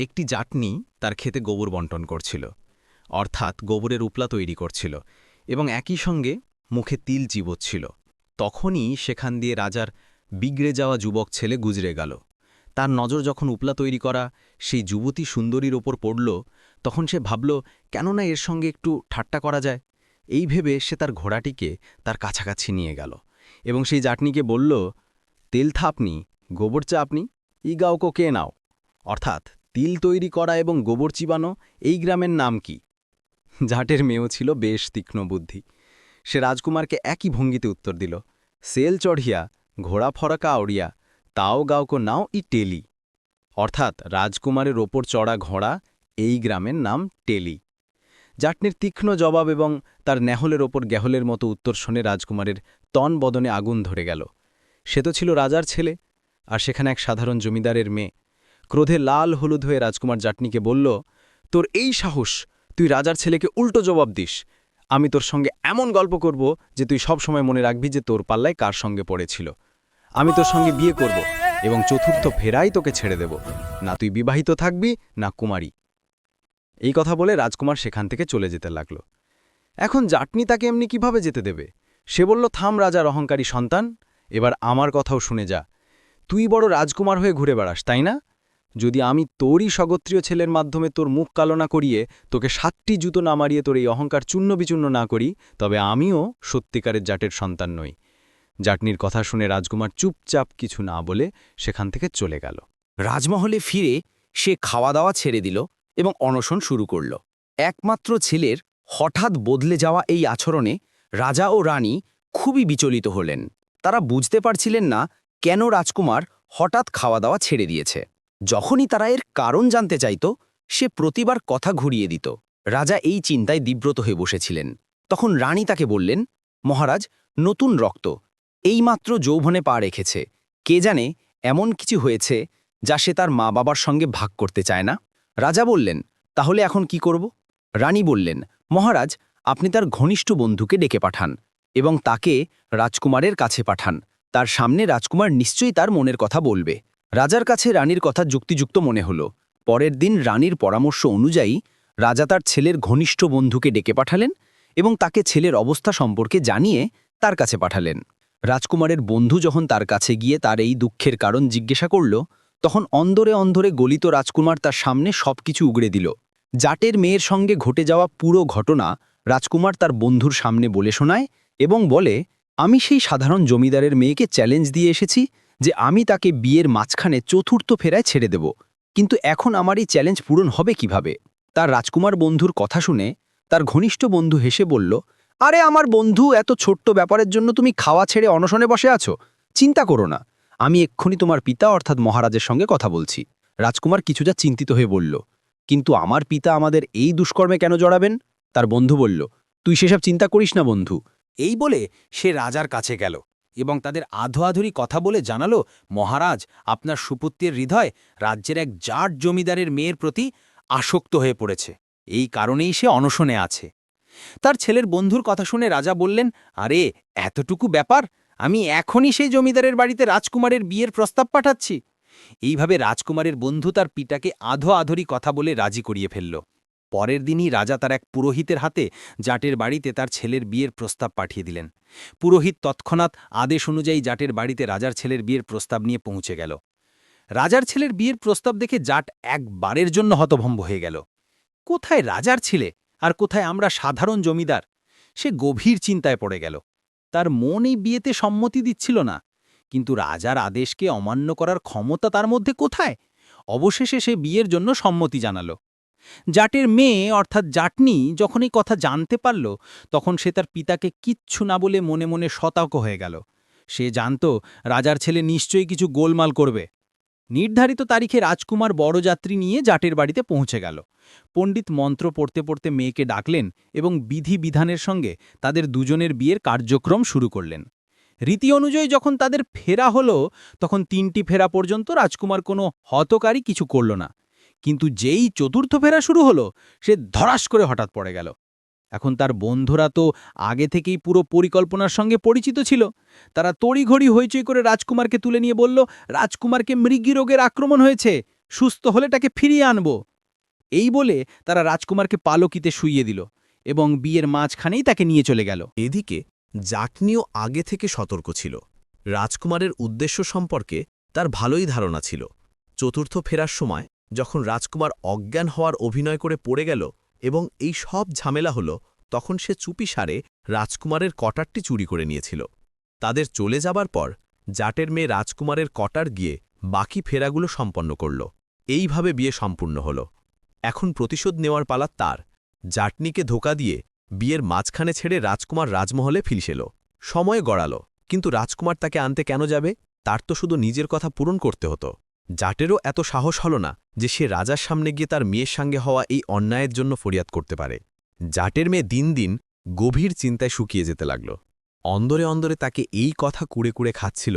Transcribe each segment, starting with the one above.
একটি জাটনি তার ক্ষেতে গোবর বন্টন করছিল, অর্থাৎ গোবরের উপলা তৈরি করছিল এবং একই সঙ্গে মুখে তিল চিবোচ্ছিল। তখনই সেখান দিয়ে রাজার বিগড়ে যাওয়া যুবক ছেলে গুজরে গেল। তার নজর যখন উপলা তৈরি করা সেই যুবতী সুন্দরীর ওপর পড়ল, তখন সে ভাবল, কেননা এর সঙ্গে একটু ঠাট্টা করা যায়? এই ভেবে সে তার ঘোড়াটিকে তার কাছাকাছি নিয়ে গেল এবং সেই জাটনিকে বলল, তেল থাপনি, গোবর চা আপনি, ই গাওকো কে নাও? অর্থাৎ তিল তৈরি করা এবং গোবর চিবানো, এই গ্রামের নাম কি? জাটের মেয়েও ছিল বেশ তীক্ষ্ণ বুদ্ধি। সে রাজকুমারকে একই ভঙ্গিতে উত্তর দিল, সেল চড়িয়া, ঘোড়া ফরাকা আউড়িয়া, তাও গাওকো নাও ই টেলি। অর্থাৎ রাজকুমারের ওপর চড়া ঘোড়া, এই গ্রামের নাম টেলি। জাটনির তীক্ষ্ণ জবাব এবং তার নেহলের ওপর গেহলের মতো উত্তর শুনে রাজকুমারের তন বদনে আগুন ধরে গেল। সে তো ছিল রাজার ছেলে, আর সেখানে এক সাধারণ জমিদারের মেয়ে। ক্রোধে লাল হলুদ হয়ে রাজকুমার জাটনিকে বলল, তোর এই সাহস, তুই রাজার ছেলেকে উল্টো জবাব দিস। আমি তোর সঙ্গে এমন গল্প করব যে তুই সব সময় মনে রাখবি যে তোর পাল্লায় কার সঙ্গে পড়েছিল। আমি তোর সঙ্গে বিয়ে করব এবং চতুর্থ ফেরাই তোকে ছেড়ে দেব। না তুই বিবাহিত থাকবি, না কুমারী। এই কথা বলে রাজকুমার সেখান থেকে চলে যেতে লাগল। এখন জাটনি তাকে এমনি কীভাবে যেতে দেবে? সে বলল, থাম রাজার অহংকারী সন্তান, এবার আমার কথাও শুনে যা। তুই বড় রাজকুমার হয়ে ঘুরে বেড়াস, তাই না? যদি আমি তোরই স্বগোত্রীয় ছেলের মাধ্যমে তোর মুখ কালনা করিয়ে তোকে সাতটি জুতো না মারিয়ে তোর এই অহংকার চূর্ণ বিচূর্ণ না করি, তবে আমিও সত্যিকারের জাটের সন্তান নই। জাটনির কথা শুনে রাজকুমার চুপচাপ কিছু না বলে সেখান থেকে চলে গেল। রাজমহলে ফিরে সে খাওয়া দাওয়া ছেড়ে দিল এবং অনশন শুরু করল। একমাত্র ছেলের হঠাৎ বদলে যাওয়া এই আচরণে রাজা ও রানী খুবই বিচলিত হলেন। তারা বুঝতে পারছিলেন না কেন রাজকুমার হঠাৎ খাওয়া দাওয়া ছেড়ে দিয়েছে। যখনই তারা এর কারণ জানতে চাইত, সে প্রতিবার কথা ঘুরিয়ে দিত। রাজা এই চিন্তায় দিব্রত হয়ে বসেছিলেন। তখন রানী তাকে বললেন, মহারাজ, নতুন রক্ত। এইমাত্র যৌবনে পা রেখেছে। কে জানে এমন কিছু হয়েছে যা সে তার মা বাবার সঙ্গে ভাগ করতে চায় না? রাজা বললেন, তাহলে এখন কি করব? রানী বললেন, মহারাজ, আপনি তার ঘনিষ্ঠ বন্ধুকে ডেকে পাঠান এবং তাকে রাজকুমারের কাছে পাঠান। তার সামনে রাজকুমার নিশ্চয়ই তার মনের কথা বলবে। রাজার কাছে রানীর কথা যুক্তিযুক্ত মনে হল। পরের দিন রানীর পরামর্শ অনুযায়ী রাজা তার ছেলের ঘনিষ্ঠ বন্ধুকে ডেকে পাঠালেন এবং তাকে ছেলের অবস্থা সম্পর্কে জানিয়ে তার কাছে পাঠালেন। রাজকুমারের বন্ধু যখন তার কাছে গিয়ে তার এই দুঃখের কারণ জিজ্ঞাসা করল, তখন অন্দরে অন্ধরে গলিত রাজকুমার তার সামনে সবকিছু উগড়ে দিল। জাটের মেয়ের সঙ্গে ঘটে যাওয়া পুরো ঘটনা রাজকুমার তার বন্ধুর সামনে বলে শোনায় এবং বলে, আমি সেই সাধারণ জমিদারের মেয়েকে চ্যালেঞ্জ দিয়ে এসেছি যে আমি তাকে বিয়ের মাঝখানে চতুর্থ ফেরায় ছেড়ে দেব। কিন্তু এখন আমার এই চ্যালেঞ্জ পূরণ হবে কীভাবে? তার রাজকুমার বন্ধুর কথা শুনে তার ঘনিষ্ঠ বন্ধু হেসে বলল, আরে আমার বন্ধু, এত ছোট্ট ব্যাপারের জন্য তুমি খাওয়া ছেড়ে অনশনে বসে আছো? চিন্তা করো না। আমি এক্ষুনি তোমার পিতা অর্থাৎ মহারাজের সঙ্গে কথা বলছি। রাজকুমার কিছুটা চিন্তিত হয়ে বলল, কিন্তু আমার পিতা আমাদের এই দুষ্কর্মে কেন জড়াবেন? তার বন্ধু বলল, তুই সেসব চিন্তা করিস না বন্ধু। এই বলে সে রাজার কাছে গেল। এবং তাদের আধোআধুরি কথা বলে জানালো, মহারাজ, আপনার সুপুত্রের হৃদয় রাজ্যের এক জাট জমিদারের মেয়ের প্রতি আসক্ত হয়ে পড়েছে। এই কারণেই সে অনশনে আছে। তার ছেলের বন্ধুর কথা শুনে রাজা বললেন, আরে, এতটুকু ব্যাপার? আমি এখনই সেই জমিদারের বাড়িতে রাজকুমারের বিয়ের প্রস্তাব পাঠাচ্ছি। এইভাবে রাজকুমারের বন্ধু তার পিতাকে আধো আধরি কথা বলে রাজি করিয়ে ফেলল। পরের দিনই রাজা তার এক পুরোহিতের হাতে জাটের বাড়িতে তার ছেলের বিয়ের প্রস্তাব পাঠিয়ে দিলেন। পুরোহিত তৎক্ষণাৎ আদেশ অনুযায়ী জাটের বাড়িতে রাজার ছেলের বিয়ের প্রস্তাব নিয়ে পৌঁছে গেল। রাজার ছেলের বিয়ের প্রস্তাব দেখে জাট একবারের জন্য হতভম্ব হয়ে গেল। কোথায় রাজার ছেলে? আর কোথায় আমরা সাধারণ জমিদার? সে গভীর চিন্তায় পড়ে গেল। তার মন এই বিয়েতে সম্মতি দিচ্ছিল না। কিন্তু রাজার আদেশকে অমান্য করার ক্ষমতা তার মধ্যে কোথায়? অবশেষে সে বিয়ের জন্য সম্মতি জানালো। জাটের মেয়ে, অর্থাৎ জাটনি, যখন এই কথা জানতে পারল, তখন সে তার পিতাকে কিচ্ছু না বলে মনে মনে সতর্ক হয়ে গেল। সে জানত, রাজার ছেলে নিশ্চয়ই কিছু গোলমাল করবে। নির্ধারিত তারিখে রাজকুমার বড় যাত্রী নিয়ে জাটের বাড়িতে পৌঁছে গেল। পণ্ডিত মন্ত্র পড়তে পড়তে মেয়েকে ডাকলেন এবং বিধি বিধানের সঙ্গে তাদের দুজনের বিয়ের কার্যক্রম শুরু করলেন। রীতি অনুযায়ী যখন তাদের ফেরা হলো, তখন তিনটি ফেরা পর্যন্ত রাজকুমার কোনো হতকারী কিছু করল না। কিন্তু যেই চতুর্থ ফেরা শুরু হলো, সে ধরাস করে হঠাৎ পড়ে গেল। এখন তার বন্ধুরা তো আগে থেকেই পুরো পরিকল্পনার সঙ্গে পরিচিত ছিল। তারা তড়িঘড়ি হইচই করে রাজকুমারকে তুলে নিয়ে বলল, রাজকুমারকে মৃগী রোগের আক্রমণ হয়েছে, সুস্থ হলে তাকে ফিরিয়ে আনব। এই বলে তারা রাজকুমারকে পালকিতে শুইয়ে দিল এবং বিয়ের মাঝখানেই তাকে নিয়ে চলে গেল। এদিকে জাটনিও আগে থেকে সতর্ক ছিল। রাজকুমারের উদ্দেশ্য সম্পর্কে তার ভালোই ধারণা ছিল। চতুর্থ ফেরার সময় যখন রাজকুমার অজ্ঞান হওয়ার অভিনয় করে পড়ে গেল এবং এই সব ঝামেলা হল, তখন সে চুপি সারে রাজকুমারের কটারটি চুরি করে নিয়েছিল। তাদের চলে যাবার পর জাটের মেয়ে রাজকুমারের কটার গিয়ে বাকি ফেরাগুলো সম্পন্ন করল। এইভাবে বিয়ে সম্পূর্ণ হল। এখন প্রতিশোধ নেওয়ার পালা তার। জাটনিকে ধোকা দিয়ে বিয়ের মাঝখানে ছেড়ে রাজকুমার রাজমহলে ফিলসেল সময় গড়াল, কিন্তু রাজকুমার তাকে আনতে কেন যাবে? তার তো শুধু নিজের কথা পূরণ করতে হতো। জাটেরও এত সাহস হল না যে সে রাজার সামনে গিয়ে তার মেয়ের সঙ্গে হওয়া এই অন্যায়ের জন্য ফরিয়াদ করতে পারে। জাটের মেয়ে দিন দিন গভীর চিন্তায় শুকিয়ে যেতে লাগল। অন্দরে অন্দরে তাকে এই কথা কুড়ে কুড়ে খাচ্ছিল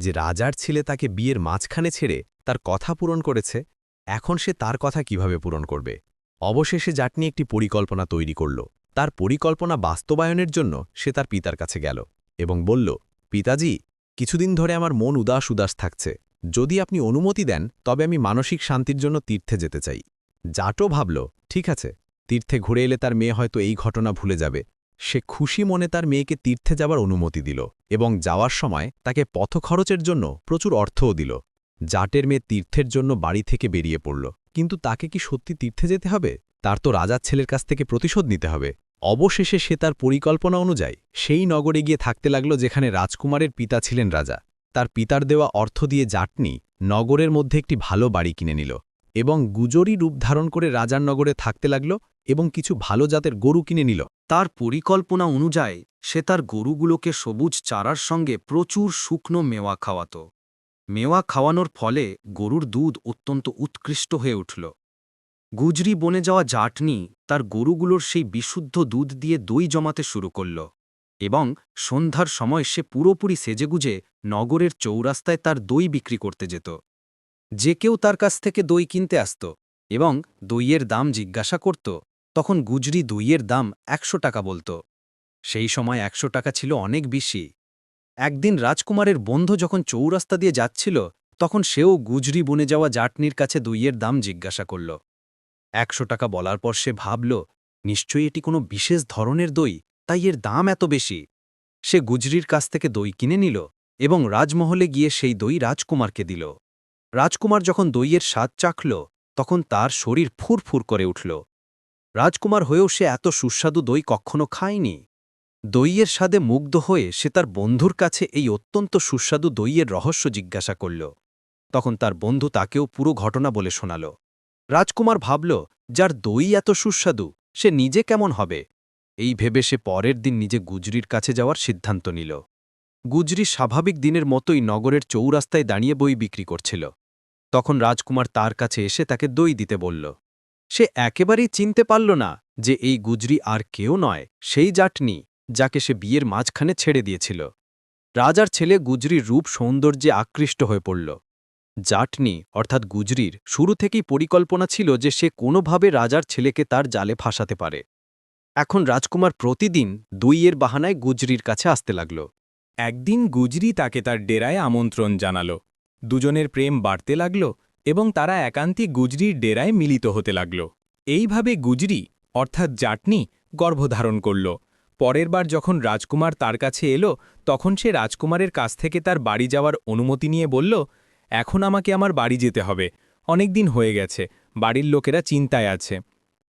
যে রাজার ছেলে তাকে বিয়ের মাঝখানে ছেড়ে তার কথা পূরণ করেছে, এখন সে তার কথা কীভাবে পূরণ করবে? অবশেষে জাটনি একটি পরিকল্পনা তৈরি করল। তার পরিকল্পনা বাস্তবায়নের জন্য সে তার পিতার কাছে গেল এবং বলল, পিতাজি, কিছুদিন ধরে আমার মন উদাস উদাস থাকছে। যদি আপনি অনুমতি দেন, তবে আমি মানসিক শান্তির জন্য তীর্থে যেতে চাই। জাটো ভাবল, ঠিক আছে। তীর্থে ঘুরে এলে তার মেয়ে হয়তো এই ঘটনা ভুলে যাবে। সে খুশি মনে তার মেয়েকে তীর্থে যাবার অনুমতি দিল এবং যাওয়ার সময় তাকে পথ খরচের জন্য প্রচুর অর্থও দিল। জাটের মেয়ে তীর্থের জন্য বাড়ি থেকে বেরিয়ে পড়ল। কিন্তু তাকে কি সত্যি তীর্থে যেতে হবে? তার তো রাজার ছেলের কাছ থেকে প্রতিশোধ নিতে হবে। অবশেষে সে তার পরিকল্পনা অনুযায়ী সেই নগরে গিয়ে থাকতে লাগল যেখানে রাজকুমারের পিতা ছিলেন রাজা। তার পিতার দেওয়া অর্থ দিয়ে জাটনি নগরের মধ্যে একটি ভালো বাড়ি কিনে নিল এবং গুজরি রূপ ধারণ করে রাজার নগরে থাকতে লাগল এবং কিছু ভালো জাতের গরু কিনে নিল। তার পরিকল্পনা অনুযায়ী সে তার গরুগুলোকে সবুজ চারার সঙ্গে প্রচুর শুকনো মেওয়া খাওয়াত। মেওয়া খাওয়ানোর ফলে গরুর দুধ অত্যন্ত উৎকৃষ্ট হয়ে উঠল। গুজরি বনে যাওয়া জাটনি তার গরুগুলোর সেই বিশুদ্ধ দুধ দিয়ে দই জমাতে শুরু করল। এবং সন্ধ্যার সময় সে পুরোপুরি সেজেগুজে নগরের চৌরাস্তায় তার দই বিক্রি করতে যেত। যে কেউ তার কাছ থেকে দই কিনতে আসত এবং দইয়ের দাম জিজ্ঞাসা করত, তখন গুজরি দইয়ের দাম একশো টাকা বলত। সেই সময় একশো টাকা ছিল অনেক বেশি। একদিন রাজকুমারের বন্ধু যখন চৌরাস্তা দিয়ে যাচ্ছিল, তখন সেও গুজরি বনে যাওয়া জাটনির কাছে দইয়ের দাম জিজ্ঞাসা করল। একশো টাকা বলার পর সে ভাবল, নিশ্চয়ই এটি কোনো বিশেষ ধরনের দই? তাই এর দাম এত বেশি। সে গুজরির কাছ থেকে দই কিনে নিল এবং রাজমহলে গিয়ে সেই দই রাজকুমারকে দিল। রাজকুমার যখন দইয়ের স্বাদ চাখল, তখন তার শরীর ফুরফুর করে উঠল। রাজকুমার হয়েও সে এত সুস্বাদু দই কখনো খায়নি। দইয়ের স্বাদে মুগ্ধ হয়ে সে তার বন্ধুর কাছে এই অত্যন্ত সুস্বাদু দইয়ের রহস্য জিজ্ঞাসা করল। তখন তার বন্ধু তাকেও পুরো ঘটনা বলে শোনাল। রাজকুমার ভাবল, যার দই এত সুস্বাদু, সে নিজে কেমন হবে? এই ভেবে সে পরের দিন নিজে গুজরির কাছে যাওয়ার সিদ্ধান্ত নিল। গুজরি স্বাভাবিক দিনের মতোই নগরের চৌরাস্তায় দাঁড়িয়ে বই বিক্রি করছিল। তখন রাজকুমার তার কাছে এসে তাকে দই দিতে বলল, সে একেবারেই চিনতে পারল না যে এই গুজরি আর কেউ নয়, সেই জাটনি, যাকে সে বিয়ের মাঝখানে ছেড়ে দিয়েছিল। রাজার ছেলে গুজরির রূপ সৌন্দর্যে আকৃষ্ট হয়ে পড়ল। জাটনি, অর্থাৎ গুজরির, শুরু থেকেই পরিকল্পনা ছিল যে সে কোনোভাবে রাজার ছেলেকে তার জালে ফাঁসাতে পারে। এখন রাজকুমার প্রতিদিন দুইয়ের বাহানায় গুজরির কাছে আসতে লাগল। একদিন গুজরি তাকে তার ডেরায় আমন্ত্রণ জানাল। দুজনের প্রেম বাড়তে লাগল এবং তারা একান্তিক গুজরির ডেরায় মিলিত হতে লাগল। এইভাবে গুজরি, অর্থাৎ জাটনি, গর্ভধারণ করল। পরের বার যখন রাজকুমার তার কাছে এলো, তখন সে রাজকুমারের কাছ থেকে তার বাড়ি যাওয়ার অনুমতি নিয়ে বলল, এখন আমাকে আমার বাড়ি যেতে হবে। অনেক দিন হয়ে গেছে, বাড়ির লোকেরা চিন্তায় আছে।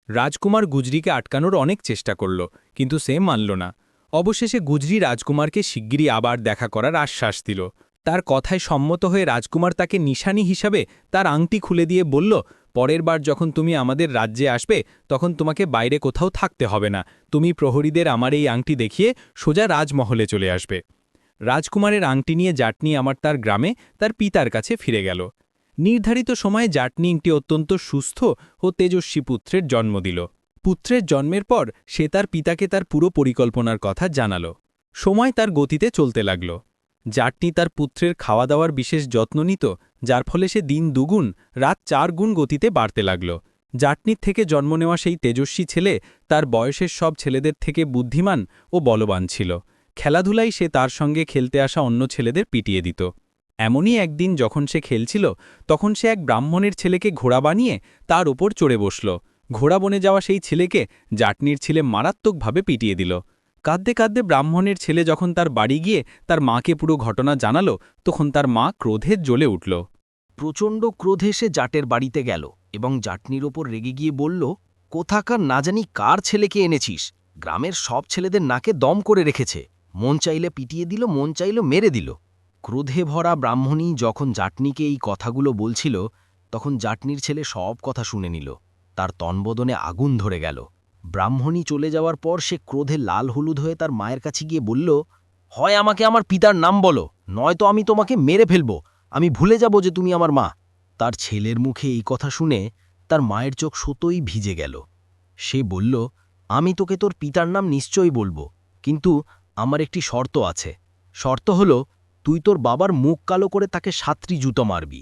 রাজকুমার গুজরিকে আটকানোর অনেক চেষ্টা করল, কিন্তু সে মানল না। অবশেষে গুজরি রাজকুমারকে শিগগিরই আবার দেখা করার আশ্বাস দিল। তার কথায় সম্মত হয়ে রাজকুমার তাকে নিশানি হিসাবে তার আংটি খুলে দিয়ে বলল, পরের বার যখন তুমি আমাদের রাজ্যে আসবে, তখন তোমাকে বাইরে কোথাও থাকতে হবে না। তুমি প্রহরীদের আমার এই আংটি দেখিয়ে সোজা রাজমহলে চলে আসবে। রাজকুমারের আংটি নিয়ে জাটনি আমার তার গ্রামে, তার পিতার কাছে ফিরে গেল। নির্ধারিত সময়ে জাটনি একটি অত্যন্ত সুস্থ ও তেজস্বী পুত্রের জন্ম দিল। পুত্রের জন্মের পর সে তার পিতাকে তার পুরো পরিকল্পনার কথা জানাল। সময় তার গতিতে চলতে লাগল। জাটনি তার পুত্রের খাওয়া দাওয়ার বিশেষ যত্ন নিত, যার ফলে সে দিন দুগুণ, রাত চার গুণ গতিতে বাড়তে লাগল। জাটনির থেকে জন্ম নেওয়া সেই তেজস্বী ছেলে তার বয়সের সব ছেলেদের থেকে বুদ্ধিমান ও বলবান ছিল। খেলাধুলাই সে তার সঙ্গে খেলতে আসা অন্য ছেলেদের পিটিয়ে দিত। এমনই একদিন যখন সে খেলছিল, তখন সে এক ব্রাহ্মণের ছেলেকে ঘোড়া বানিয়ে তার ওপর চড়ে বসল। ঘোড়া বনে যাওয়া সেই ছেলেকে জাটনির ছেলে মারাত্মকভাবে পিটিয়ে দিল। কাঁদতে কাঁদতে ব্রাহ্মণের ছেলে যখন তার বাড়ি গিয়ে তার মাকে পুরো ঘটনা জানালো, তখন তার মা ক্রোধে জ্বলে উঠল। প্রচণ্ড ক্রোধে সে জাটের বাড়িতে গেল এবং জাটনির ওপর রেগে গিয়ে বলল, কোথাকার না জানি কার ছেলেকে এনেছিস? গ্রামের সব ছেলেদের নাকে দম করে রেখেছে। মন চাইলে পিটিয়ে দিল, মন চাইলে মেরে দিল। ক্রোধে ভরা ব্রাহ্মণী যখন জাটনিকে এই কথাগুলো বলছিল, তখন জাটনির ছেলে সব কথা শুনে নিল। তার তনবদনে আগুন ধরে গেল। ব্রাহ্মণী চলে যাওয়ার পর সে ক্রোধে লাল হলুদ হয়ে তার মায়ের কাছে গিয়ে বলল, হয় আমাকে আমার পিতার নাম বলো, নয়তো আমি তোমাকে মেরে ফেলব। আমি ভুলে যাব যে তুমি আমার মা। তার ছেলের মুখে এই কথা শুনে তার মায়ের চোখ সতই ভিজে গেল। সে বলল, আমি তোকে তোর পিতার নাম নিশ্চয়ই বলব, কিন্তু আমার একটি শর্ত আছে। শর্ত হল তুই তোর বাবার মুখ কালো করে তাকে সাতটি জুতো মারবি।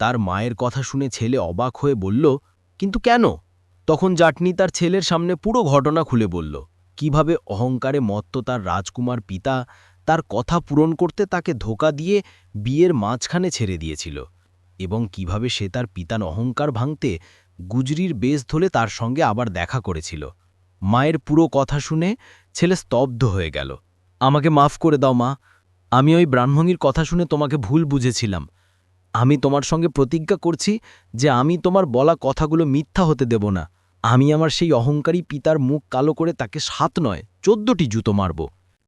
তার মায়ের কথা শুনে ছেলে অবাক হয়ে বলল, কিন্তু কেন? তখন জাটনি তার ছেলের সামনে পুরো ঘটনা খুলে বলল, কীভাবে অহংকারে মত্ত তার রাজকুমার পিতা তার কথা পূরণ করতে তাকে ধোকা দিয়ে বিয়ের মাঝখানে ছেড়ে দিয়েছিল এবং কীভাবে সে তার পিতার অহংকার ভাঙতে গুজরির বেশ ধরে তার সঙ্গে আবার দেখা করেছিল। মায়ের পুরো কথা শুনে ছেলে স্তব্ধ হয়ে গেল, আমাকে মাফ করে দাও মা আমি ওই ব্রাহ্মণীর কথা শুনে তোমাকে ভুল বুঝেছিলাম। আমি তোমার সঙ্গে প্রতিজ্ঞা করছি যে আমি তোমার বলা কথাগুলো মিথ্যা হতে দেব না। আমি আমার সেই অহংকারী পিতার মুখ কালো করে তাকে সাত নয়, চোদ্দটি জুতো মারব।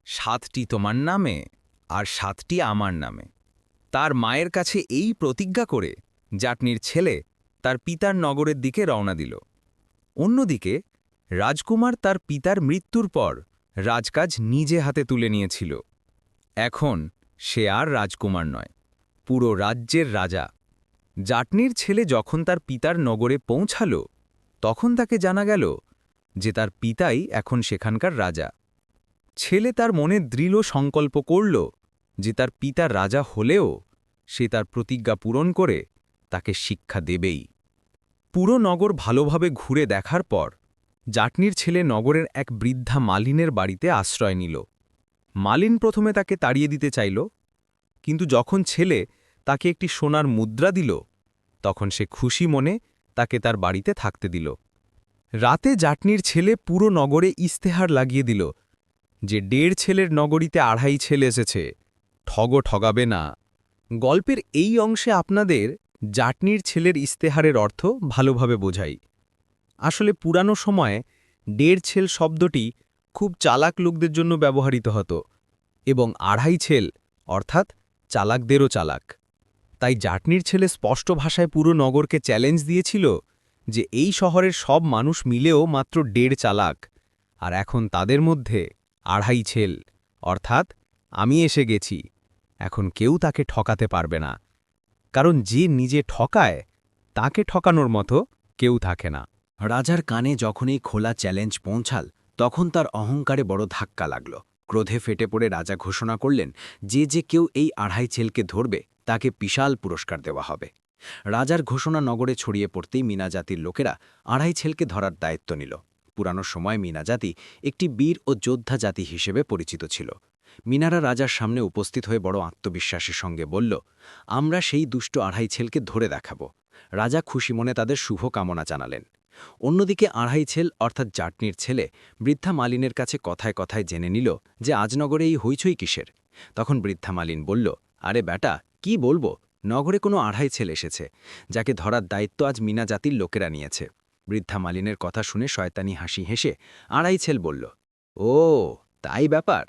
সাতটি তোমার নামে আর সাতটি আমার নামে। তার মায়ের কাছে এই প্রতিজ্ঞা করে জাটনির ছেলে তার পিতার নগরের দিকে রওনা দিল। অন্যদিকে রাজকুমার তার পিতার মৃত্যুর পর রাজকাজ নিজে হাতে তুলে নিয়েছিল। এখন সে আর রাজকুমার নয়, পুরো রাজ্যের রাজা। জাটনির ছেলে যখন তার পিতার নগরে পৌঁছাল, তখন তাকে জানা গেল যে তার পিতাই এখন সেখানকার রাজা। ছেলে তার মনে দৃঢ় সংকল্প করল যে তার পিতা রাজা হলেও সে তার প্রতিজ্ঞা পূরণ করে তাকে শিক্ষা দেবেই। পুরো নগর ভালোভাবে ঘুরে দেখার পর, জাটনির ছেলে নগরের এক বৃদ্ধা মালিনের বাড়িতে আশ্রয় নিল। মালিন প্রথমে তাকে তাড়িয়ে দিতে চাইল, কিন্তু যখন ছেলে তাকে একটি সোনার মুদ্রা দিল, তখন সে খুশি মনে তাকে তার বাড়িতে থাকতে দিল। রাতে জাটনির ছেলে পুরো নগরে ইস্তেহার লাগিয়ে দিল যে দেড় ছেলের নগরীতে আড়াই ছেলে এসেছে, ঠগ ঠগাবে না। গল্পের এই অংশে আপনাদের জাটনির ছেলের ইস্তেহারের অর্থ ভালোভাবে বোঝাই। আসলে পুরানো সময়ে দেড় ছেল শব্দটি খুব চালাক লোকদের জন্য ব্যবহৃত হতো এবং আড়াই ছেল, অর্থাৎ চালাকদেরও চালাক। তাই জাটনির ছেলে স্পষ্ট ভাষায় পুরো নগরকে চ্যালেঞ্জ দিয়েছিল যে এই শহরের সব মানুষ মিলেও মাত্র দেড় চালাক, আর এখন তাদের মধ্যে আড়াই ছেল, অর্থাৎ আমি এসে গেছি, এখন কেউ তাকে ঠকাতে পারবে না। কারণ যে নিজে ঠকায়, তাকে ঠকানোর মতো কেউ থাকে না। রাজার কানে যখনই খোলা চ্যালেঞ্জ পৌঁছাল তখন তার অহংকারে বড় ধাক্কা লাগল। ক্রোধে ফেটে পড়ে রাজা ঘোষণা করলেন, যে যে কেউ এই আড়াই ছেলকে ধরবে, তাকে বিশাল পুরস্কার দেওয়া হবে। রাজার ঘোষণা নগরে ছড়িয়ে পড়তেই মিনা জাতির লোকেরা আড়াই ছেলকে ধরার দায়িত্ব নিল। পুরানো সময় মিনা জাতি একটি বীর ও যোদ্ধা জাতি হিসেবে পরিচিত ছিল। মিনারা রাজার সামনে উপস্থিত হয়ে বড় আত্মবিশ্বাসের সঙ্গে বলল, আমরা সেই দুষ্ট আড়াই ছেলকে ধরে দেখাব। রাজা খুশি মনে তাদের শুভ কামনা জানালেন। অন্যদিকে আড়াই ছেল অর্থাৎ জাটনির ছেলে বৃদ্ধা মালিনের কাছে কথায় কথায় জেনে নিল যে আজনগরে এই হইচই কিসের। তখন বৃদ্ধা মালিন বলল, আরে বেটা কি বলব? নগরে কোনো আড়াই ছেলে এসেছে, যাকে ধরার দায়িত্ব আজ মিনা জাতির লোকেরা নিয়েছে। বৃদ্ধা মালিনের কথা শুনে শয়তানি হাসি হেসে আড়াই ছেল বলল, ও, তাই ব্যাপার?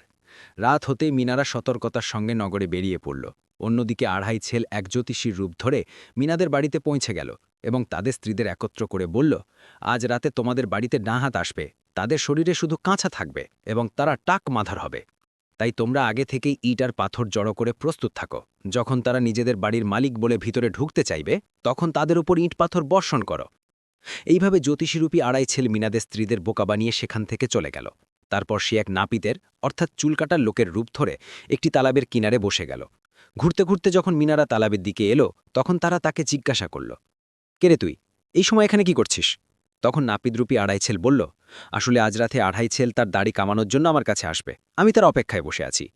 রাত হতেই মিনারা সতর্কতার সঙ্গে নগরে বেরিয়ে পড়ল। অন্যদিকে আড়াই ছেল এক জ্যোতিষীর রূপ ধরে মিনাদের বাড়িতে পৌঁছে গেল। এবং তাদের স্ত্রীদের একত্র করে বলল, আজ রাতে তোমাদের বাড়িতে ডাহাত আসবে। তাদের শরীরে শুধু কাঁচা থাকবে এবং তারা টাক মাথার হবে। তাই তোমরা আগে থেকেই ইট আর পাথর জড়ো করে প্রস্তুত থাকো। যখন তারা নিজেদের বাড়ির মালিক বলে ভিতরে ঢুকতে চাইবে, তখন তাদের উপর ইট পাথর বর্ষণ করো। এইভাবে জ্যোতিষীরূপী আড়াই ছেল মিনাদের স্ত্রীদের বোকা বানিয়ে সেখান থেকে চলে গেল। তারপর সে এক নাপিতের, অর্থাৎ চুলকাটার লোকের রূপ ধরে একটি তালাবের কিনারে বসে গেল। ঘুরতে ঘুরতে যখন মিনারা তালাবের দিকে এলো, তখন তারা তাকে জিজ্ঞাসা করল কেরে তুই? এই সময় এখানে কি করছিস? তখন নাপিদরূপী আড়াই ছেল বলল, আসলে আজ রাতে আড়াই ছেল তার দাড়ি কামানোর জন্য আমার কাছে আসবে। আমি তার অপেক্ষায় বসে আছি।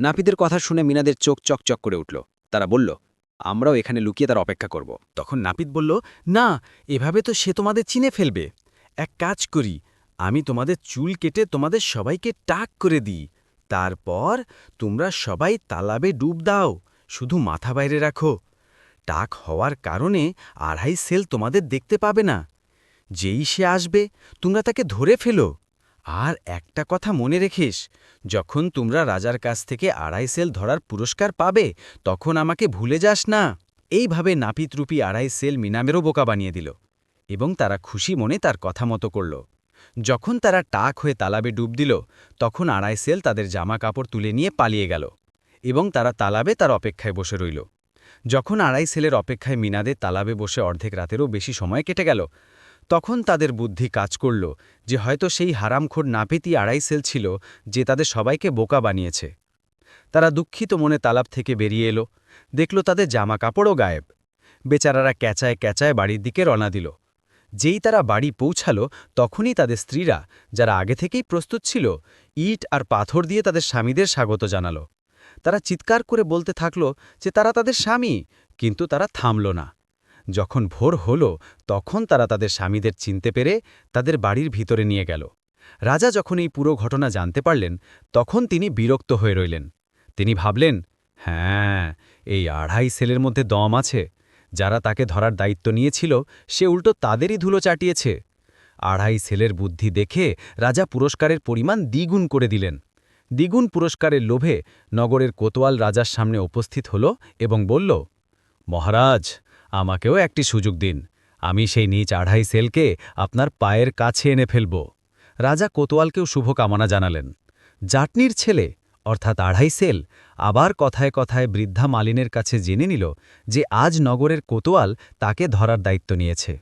নাপিদের কথা শুনে মিনাদের চোখ চকচক করে উঠল। তারা বলল, আমরাও এখানে লুকিয়ে তার অপেক্ষা করব। তখন নাপিত বলল, না, এভাবে তো সে তোমাদের চিনে ফেলবে। এক কাজ করি, আমি তোমাদের চুল কেটে তোমাদের সবাইকে টাক করে দিই। তারপর তোমরা সবাই তালাবে ডুব দাও। শুধু মাথা বাইরে রাখো। টাক হওয়ার কারণে আড়াই সেল তোমাদের দেখতে পাবে না। যেই সে আসবে, তোমরা তাকে ধরে ফেলো। আর একটা কথা মনে রেখিস, যখন তোমরা রাজার কাছ থেকে আড়াই সেল ধরার পুরস্কার পাবে, তখন আমাকে ভুলে যাস না। এইভাবে নাপিতরূপী আড়াই সেল মিনামেরও বোকা বানিয়ে দিল এবং তারা খুশি মনে তার কথা মতো করল। যখন তারা টাক হয়ে তালাবে ডুব দিল, তখন আড়াই সেল তাদের জামা কাপড় তুলে নিয়ে পালিয়ে গেল এবং তারা তালাবে তার অপেক্ষায় বসে রইল। যখন আড়াই সেলের অপেক্ষায় মিনাদের তালাবে বসে অর্ধেক রাতেরও বেশি সময় কেটে গেল, তখন তাদের বুদ্ধি কাজ করল যে হয়তো সেই হারামখোর নাপিতি আড়াই সেল ছিল যে তাদের সবাইকে বোকা বানিয়েছে। তারা দুঃখিত মনে তালাব থেকে বেরিয়ে এলো, দেখল তাদের জামা কাপড়ও গায়েব। বেচারারা ক্যাচায় ক্যাচায় বাড়ির দিকে রওনা দিল। যেই তারা বাড়ি পৌঁছালো, তখনই তাদের স্ত্রীরা, যারা আগে থেকেই প্রস্তুত ছিল, ইট আর পাথর দিয়ে তাদের স্বামীদের স্বাগত জানালো। তারা চিৎকার করে বলতে থাকল যে তারা তাদের স্বামী, কিন্তু তারা থামল না। যখন ভোর হল, তখন তারা তাদের স্বামীদের চিনতে পেরে তাদের বাড়ির ভিতরে নিয়ে গেল। রাজা যখন এই পুরো ঘটনা জানতে পারলেন, তখন তিনি বিরক্ত হয়ে রইলেন। তিনি ভাবলেন হ্যাঁ এই আড়াই সেলের মধ্যে দম আছে। যারা তাকে ধরার দায়িত্ব নিয়েছিল, সে উল্টো তাদেরই ধুলো চাটিয়েছে। আড়াই সেলের বুদ্ধি দেখে রাজা পুরস্কারের পরিমাণ দ্বিগুণ করে দিলেন। দ্বিগুণ পুরস্কারের লোভে নগরের কোতোয়াল রাজার সামনে উপস্থিত হল এবং বলল, মহারাজ, আমাকেও একটি সুযোগ দিন। আমি সেই নিচ আড়াই সেলকে আপনার পায়ের কাছে এনে ফেলব রাজা কোতোয়ালকেও শুভকামনা জানালেন। জাটনির ছেলে, অর্থাৎ আড়াই সেল, আবার কথায় কথায় বৃদ্ধা মালিনের কাছে জেনে নিল যে আজ নগরের কোতোয়াল তাকে ধরার দায়িত্ব নিয়েছে।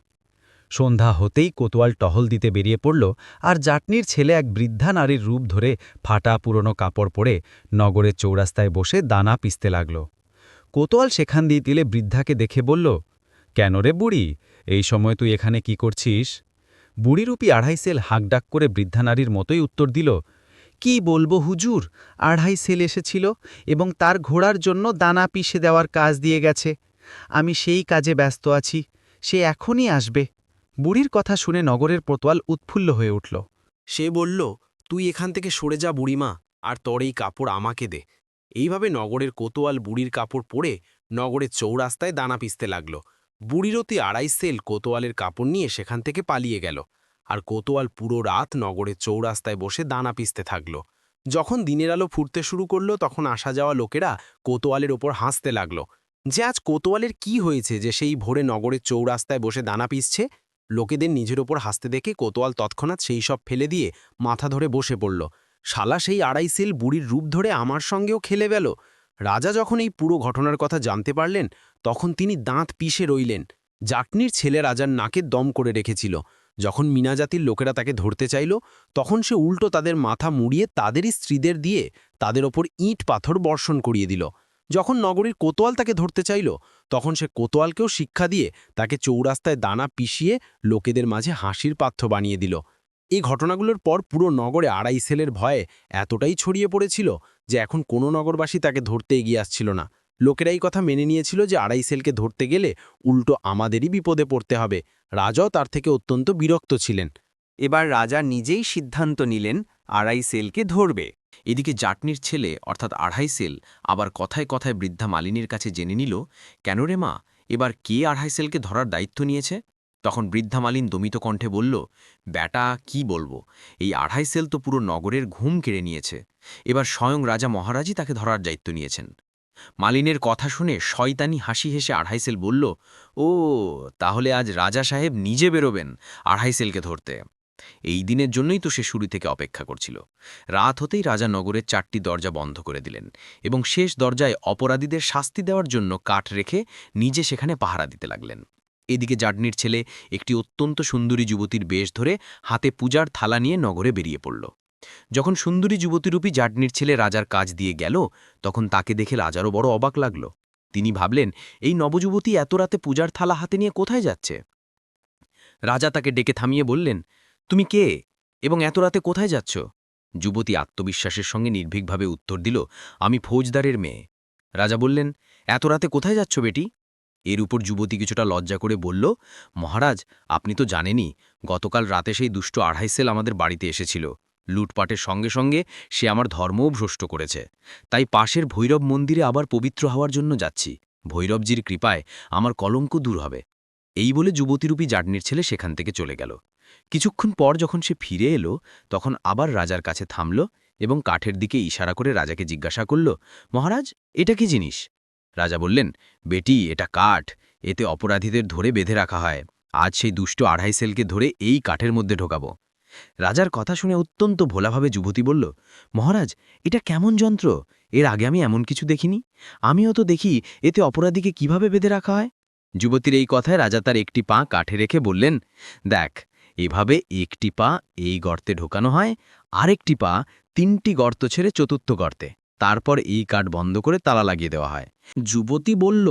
সন্ধ্যা হতেই কোতোয়াল টহল দিতে বেরিয়ে পড়ল আর জাটনির ছেলে এক বৃদ্ধা নারীর রূপ ধরে ফাটা পুরনো কাপড় পরে নগরের চৌরাস্তায় বসে দানা পিসতে লাগল। কোতোয়াল সেখান দিয়ে দিলে বৃদ্ধাকে দেখে বলল, কেন রে বুড়ি, এই সময় তুই এখানে কি করছিস? বুড়িরূপী আড়াই সেল হাঁকডাক করে বৃদ্ধা নারীর মতোই উত্তর দিল, কি বলব হুজুর, আড়াই সেল এসেছিল এবং তার ঘোড়ার জন্য দানা পিষে দেওয়ার কাজ দিয়ে গেছে। আমি সেই কাজে ব্যস্ত আছি, সে এখনই আসবে। বুড়ির কথা শুনে নগরের পোতোয়াল উৎফুল্ল হয়ে উঠল। সে বলল, তুই এখান থেকে সরে যা বুড়িমা, আর তোর এই কাপড় আমাকে দে। এইভাবে নগরের কোতোয়াল বুড়ির কাপড় পরে নগরের চৌরাস্তায় দানা পিসতে লাগল। বুড়িরতি আড়াই সেল কোতোয়ালের কাপড় নিয়ে সেখান থেকে পালিয়ে গেল, আর কোতোয়াল পুরো রাত নগরের চৌরাস্তায় বসে দানা পিসতে থাকল। যখন দিনের আলো ফুটতে শুরু করল, তখন আসা যাওয়া লোকেরা কোতোয়ালের ওপর হাসতে লাগল, যে আজ কোতোয়ালের কি হয়েছে যে সেই ভোরে নগরের চৌরাস্তায় বসে দানা পিসছে? লোকেদের নিজের ওপর হাসতে দেখে কোতোয়াল তৎক্ষণাৎ সেই সব ফেলে দিয়ে মাথা ধরে বসে পড়ল। শালা সেই আড়াই সেল বুড়ির রূপ ধরে আমার সঙ্গেও খেলে গেল। রাজা যখন এই পুরো ঘটনার কথা জানতে পারলেন, তখন তিনি দাঁত পিষে রইলেন। জাটনির ছেলে রাজার নাকে দম করে রেখেছিল। যখন মিনাজাতির লোকেরা তাকে ধরতে চাইল, তখন সে উল্টো তাদের মাথা মুড়িয়ে তাদেরই স্ত্রীদের দিয়ে তাদের ওপর ইট পাথর বর্ষণ করিয়ে দিল। যখন নগরীর কোতোয়াল তাকে ধরতে চাইল, তখন সে কোতোয়ালকেও শিক্ষা দিয়ে তাকে চৌরাস্তায় দানা পিষিয়ে লোকেদের মাঝে হাসির পাথ্য বানিয়ে দিল। এই ঘটনাগুলোর পর পুরো নগরে আড়াই সেলের ভয়ে এতটাই ছড়িয়ে পড়েছিল যে এখন কোনো নগরবাসী তাকে ধরতে এগিয়ে আসছিল না। লোকেরা এই কথা মেনে নিয়েছিল যে আড়াই সেলকে ধরতে গেলে উল্টো আমাদেরই বিপদে পড়তে হবে। রাজাও তার থেকে অত্যন্ত বিরক্ত ছিলেন। এবার রাজা নিজেই সিদ্ধান্ত নিলেন, আড়াই সেলকে ধরবে। এদিকে জাটনির ছেলে, অর্থাৎ আড়াই সেল, আবার কথায় কথায় বৃদ্ধা মালিনীর কাছে জেনে নিল, কেন রে মা, এবার কে আড়াই সেলকে ধরার দায়িত্ব নিয়েছে? তখন বৃদ্ধা মালিন দমিত কণ্ঠে বলল, ব্যাটা, কি বলব, এই আড়াই সেল তো পুরো নগরের ঘুম কেড়ে নিয়েছে, এবার স্বয়ং রাজা মহারাজই তাকে ধরার দায়িত্ব নিয়েছেন। মালিনের কথা শুনে শয়তানি হাসি হেসে আড়াই সেল বলল, ও, তাহলে আজ রাজা সাহেব নিজে বেরোবেন আড়াই সেলকে ধরতে। এই দিনের জন্যই তো সে শুরু থেকে অপেক্ষা করছিল। রাত হতেই রাজা নগরের চারটি দরজা বন্ধ করে দিলেন এবং শেষ দরজায় অপরাধীদের শাস্তি দেওয়ার জন্য কাঠ রেখে নিজে সেখানে পাহারা দিতে লাগলেন। এদিকে জাডনির ছেলে একটি অত্যন্ত সুন্দরী যুবতীর বেশ ধরে হাতে পূজার থালা নিয়ে নগরে বেরিয়ে পড়ল। যখন সুন্দরী যুবতীরূপী জাডনির ছেলে রাজার কাজ দিয়ে গেল, তখন তাকে দেখে রাজারও বড় অবাক লাগল। তিনি ভাবলেন, এই নবযুবতী এত রাতে পূজার থালা হাতে নিয়ে কোথায় যাচ্ছে? রাজা তাকে ডেকে থামিয়ে বললেন তুমি কে এবং এত রাতে কোথায় যাচ্ছ? যুবতী আত্মবিশ্বাসের সঙ্গে নির্ভীকভাবে উত্তর দিল, আমি ফৌজদারের মেয়ে। রাজা বললেন, এত রাতে কোথায় যাচ্ছ বেটি? এর উপর যুবতী কিছুটা লজ্জা করে বলল, মহারাজ, আপনি তো জানেনই, গতকাল রাতে সেই দুষ্ট আড়াই সেল আমাদের বাড়িতে এসেছিল। লুটপাটের সঙ্গে সঙ্গে সে আমার ধর্মও ভ্রষ্ট করেছে। তাই পাশের ভৈরব মন্দিরে আবার পবিত্র হওয়ার জন্য যাচ্ছি। ভৈরবজির কৃপায় আমার কলঙ্ক দূর হবে। এই বলে যুবতীরূপী জাটনির ছেলে সেখান থেকে চলে গেল। কিছুক্ষণ পর যখন সে ফিরে এলো, তখন আবার রাজার কাছে থামল এবং কাঠের দিকে ইশারা করে রাজাকে জিজ্ঞাসা করল, মহারাজ, এটা কি জিনিস? রাজা বললেন, বেটি, এটা কাঠ। এতে অপরাধীদের ধরে বেঁধে রাখা হয়। আজ সেই দুষ্ট আড়াই সেলকে ধরে এই কাঠের মধ্যে ঢোকাবো। রাজার কথা শুনে অত্যন্ত ভোলাভাবে যুবতী বলল, মহারাজ, এটা কেমন যন্ত্র? এর আগে আমি এমন কিছু দেখিনি। আমিও তো দেখি এতে অপরাধীকে কীভাবে বেঁধে রাখা হয়? যুবতীর এই কথায় রাজা তার একটি পা কাঠে রেখে বললেন, দেখ এভাবে একটি পা এই গর্তে ঢোকানো হয়, আরেকটি পা তিনটি গর্ত ছেড়ে চতুর্থ গর্তে। তারপর এই কাঠ বন্ধ করে তালা লাগিয়ে দেওয়া হয়। যুবতী বলল,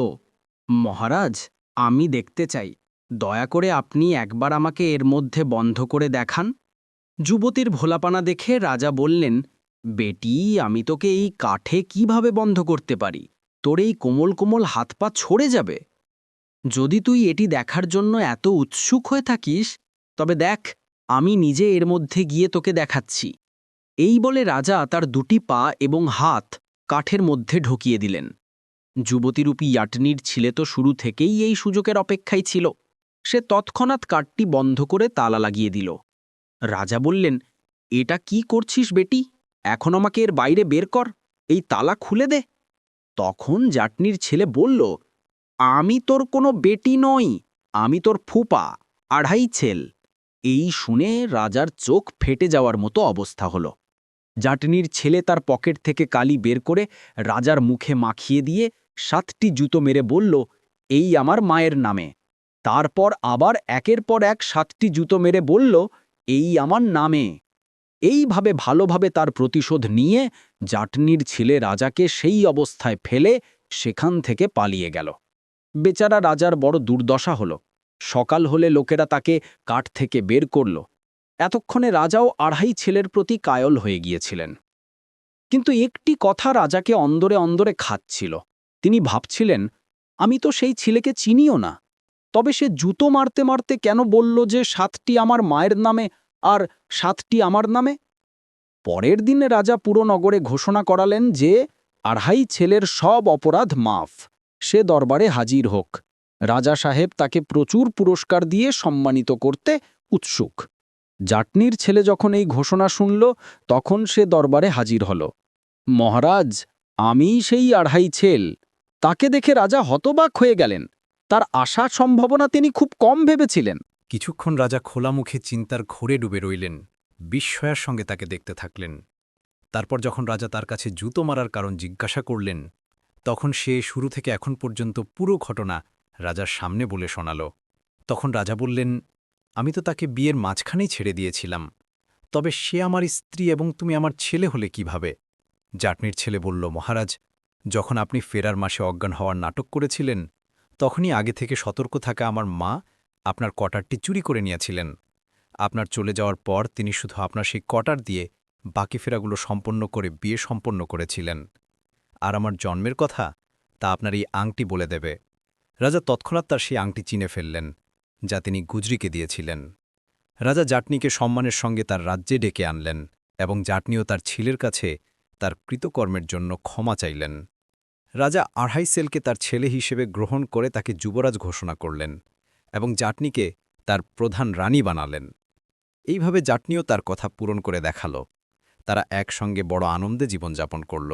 মহারাজ, আমি দেখতে চাই। দয়া করে আপনি একবার আমাকে এর মধ্যে বন্ধ করে দেখান। যুবতীর ভোলাপানা দেখে রাজা বললেন, বেটি, আমি তোকে এই কাঠে কীভাবে বন্ধ করতে পারি? তোর এই কোমল কোমল হাত পা ছড়ে যাবে। যদি তুই এটি দেখার জন্য এত উৎসুক হয়ে থাকিস তবে দেখ, আমি নিজে এর মধ্যে গিয়ে তোকে দেখাচ্ছি। এই বলে রাজা তার দুটি পা এবং হাত কাঠের মধ্যে ঢুকিয়ে দিলেন। যুবতীরূপী ইয়াটনির ছিলে তো শুরু থেকেই এই সুযোগের অপেক্ষায় ছিল। সে তৎক্ষণাৎ কাঠটি বন্ধ করে তালা লাগিয়ে দিল। রাজা বললেন, এটা কি করছিস বেটি? এখন আমাকে এর বাইরে বের কর, এই তালা খুলে দে। তখন জাটনির ছেলে বলল, আমি তোর কোনো বেটি নই, আমি তোর ফুপা, আড়াই ছেল। এই শুনে রাজার চোখ ফেটে যাওয়ার মতো অবস্থা হল। জাটনির ছেলে তার পকেট থেকে কালি বের করে রাজার মুখে মাখিয়ে দিয়ে সাতটি জুতো মেরে বলল, এই আমার মায়ের নামে। তারপর আবার একের পর এক সাতটি জুতো মেরে বলল, এই আমার নামে। এইভাবে ভালোভাবে তার প্রতিশোধ নিয়ে জাটনির ছেলে রাজাকে সেই অবস্থায় ফেলে সেখান থেকে পালিয়ে গেল। বেচারা রাজার বড় দুর্দশা হল। সকাল হলে লোকেরা তাকে কাঠ থেকে বের করল। এতক্ষণে রাজাও আড়াই ছেলের প্রতি কায়ল হয়ে গিয়েছিলেন। কিন্তু একটি কথা রাজাকে অন্দরে অন্দরে খাচ্ছিল। তিনি ভাবছিলেন, আমি তো সেই ছেলেকে চিনিও না। তবে সে জুতো মারতে মারতে কেন বলল যে সাতটি আমার মায়ের নামে আর সাতটি আমার নামে? পরের দিনে রাজা পুরো নগরে ঘোষণা করালেন যে আড়াই ছেলের সব অপরাধ মাফ। সে দরবারে হাজির হোক। রাজা সাহেব তাকে প্রচুর পুরস্কার দিয়ে সম্মানিত করতে উৎসুক। জাটনির ছেলে যখন এই ঘোষণা শুনল, তখন সে দরবারে হাজির হল। মহারাজ আমি সেই আড়াই ছেল। তাকে দেখে রাজা হতবাক হয়ে গেলেন। তার আশা সম্ভাবনা তিনি খুব কম ভেবেছিলেন। কিছুক্ষণ রাজা খোলা মুখে চিন্তার ঘোরে ডুবে রইলেন। বিস্ময়ার সঙ্গে তাকে দেখতে থাকলেন। তারপর যখন রাজা তার কাছে জুতো মারার কারণ জিজ্ঞাসা করলেন, তখন সে শুরু থেকে এখন পর্যন্ত পুরো ঘটনা রাজার সামনে বলে শোনাল। তখন রাজা বললেন, আমি তো তাকে বিয়ের মাঝখানেই ছেড়ে দিয়েছিলাম। তবে সে আমার স্ত্রী এবং তুমি আমার ছেলে হলে কীভাবে? জাটনির ছেলে বলল, মহারাজ, যখন আপনি ফেরার মাসে অজ্ঞান হওয়ার নাটক করেছিলেন, তখনই আগে থেকে সতর্ক থাকা আমার মা আপনার কটারটি চুরি করে নিয়েছিলেন। আপনার চলে যাওয়ার পর তিনি শুধু আপনার সেই কটার দিয়ে বাকি ফেরাগুলো সম্পন্ন করে বিয়ে সম্পন্ন করেছিলেন। আর আমার জন্মের কথা তা আপনার এই আংটি বলে দেবে। রাজা তৎক্ষণাৎ তার সেই আংটি চিনে ফেললেন, যা তিনি গুজরিকে দিয়েছিলেন। রাজা জাটনিকে সম্মানের সঙ্গে তার রাজ্যে ডেকে আনলেন এবং জাটনিও তার ছেলের কাছে তার কৃতকর্মের জন্য ক্ষমা চাইলেন। রাজা আড়াই সেলকে তার ছেলে হিসেবে গ্রহণ করে তাকে যুবরাজ ঘোষণা করলেন এবং জাটনিকে তার প্রধান রানী বানালেন। এইভাবে জাটনিও তার কথা পূরণ করে দেখাল। তারা একসঙ্গে বড় আনন্দে জীবনযাপন করল।